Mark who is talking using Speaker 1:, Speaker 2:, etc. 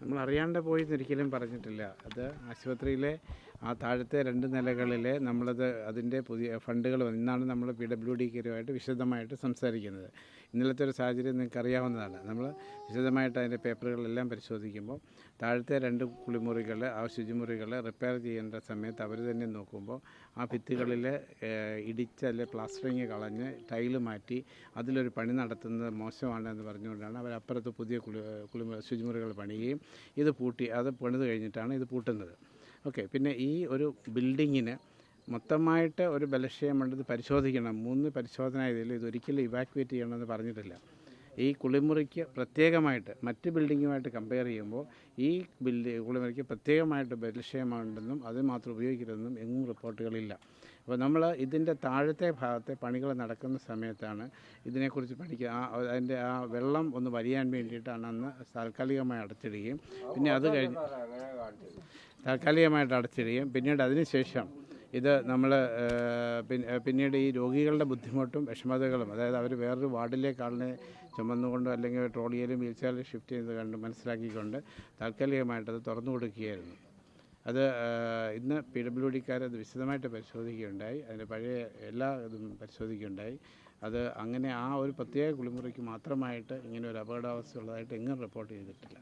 Speaker 1: നമ്മൾ അറിയാണ്ട് പോയി ഒരിക്കലും പറഞ്ഞിട്ടില്ല. അത് ആശുപത്രിയിലെ ആ താഴത്തെ രണ്ട് നിലകളിലെ നമ്മളത് അതിന്റെ പുതിയ ഫണ്ടുകൾ ഇന്നാണ് നമ്മൾ പി ഡബ്ല്യു ഡിക്കരുമായിട്ട് വിശദമായിട്ട് സംസാരിക്കുന്നത്. ഇന്നലത്തെ ഒരു സാഹചര്യം നിങ്ങൾക്ക് അറിയാവുന്നതാണ് നമ്മൾ വിശദമായിട്ട് അതിന്റെ പേപ്പറുകളെല്ലാം പരിശോധിക്കുമ്പോൾ താഴത്തെ രണ്ട് കുളിമുറികൾ ആ ശുചിമുറികൾ റിപ്പയർ ചെയ്യേണ്ട സമയത്ത് അവർ തന്നെ നോക്കുമ്പോൾ ആ ഭിത്തികളിൽ ഇടിച്ച് അല്ലെ പ്ലാസ്റ്ററിങ് കളഞ്ഞ് ടൈൽ മാറ്റി അതിലൊരു പണി നടത്തുന്നത് മോശമാണ് എന്ന് പറഞ്ഞുകൊണ്ടാണ് അവർ അപ്പുറത്ത് പുതിയ കുളി കുളിമുറി ശുചിമുറികൾ പണിയുകയും ഇത് പൂട്ടി അത് പണിത് കഴിഞ്ഞിട്ടാണ് ഇത് പൂട്ടുന്നത്. ഓക്കെ പിന്നെ ഈ ഒരു ബിൽഡിങ്ങിന് മൊത്തമായിട്ട് ഒരു ബലക്ഷയം വേണ്ടത് പരിശോധിക്കണം. മൂന്ന് പരിശോധന ഇതിൽ ഇതൊരിക്കലും ഇവാക്യുവേറ്റ് ചെയ്യണമെന്ന് പറഞ്ഞിട്ടില്ല. ഈ കുളിമുറിക്ക് പ്രത്യേകമായിട്ട് മറ്റ് ബിൽഡിങ്ങുമായിട്ട് കമ്പയർ ചെയ്യുമ്പോൾ ഈ ബിൽഡി കുളിമുറിക്ക് പ്രത്യേകമായിട്ട് ബലക്ഷയമുണ്ടെന്നും അത് മാത്രം ഉപയോഗിക്കരുതെന്നും എങ്ങും റിപ്പോർട്ടുകളില്ല. അപ്പോൾ നമ്മൾ ഇതിന്റെ താഴത്തെ ഭാഗത്തെ പണികൾ നടക്കുന്ന സമയത്താണ് ഇതിനെക്കുറിച്ച് പഠിക്കുക. ആ അതിന്റെ ആ വെള്ളം ഒന്ന് വരിയാൻ വേണ്ടിയിട്ടാണ് അന്ന് താൽക്കാലികമായി അടച്ചിടുകയും. പിന്നെ അത് കഴിഞ്ഞ് താൽക്കാലികമായിട്ട് അടച്ചിടുകയും. പിന്നീട് അതിനുശേഷം ഇത് നമ്മൾ പിന്നീട് ഈ രോഗികളുടെ ബുദ്ധിമുട്ടും വിഷമതകളും അതായത് അവർ വേറൊരു വാർഡിലേക്ക് ആളിനെ ചുമന്നുകൊണ്ടോ അല്ലെങ്കിൽ ട്രോളിയിലും വീൽ ചെയറിൽ ഷിഫ്റ്റ് ചെയ്ത് കണ്ട് മനസ്സിലാക്കിക്കൊണ്ട് അത് തുറന്നു കൊടുക്കുകയായിരുന്നു. അത് ഇന്ന് പി ഡബ്ല്യു ഡിക്കാർ അത് വിശദമായിട്ട് പരിശോധിക്കുകയുണ്ടായി. അതിന്റെ പഴയ എല്ലാ ഇതും പരിശോധിക്കുകയുണ്ടായി. അത് അങ്ങനെ ആ ഒരു പ്രത്യേക കുളിമുറിക്ക് മാത്രമായിട്ട് ഇങ്ങനെ ഒരു അപകടാവസ്ഥ ഉള്ളതായിട്ട് എങ്ങും റിപ്പോർട്ട് ചെയ്തിട്ടില്ല.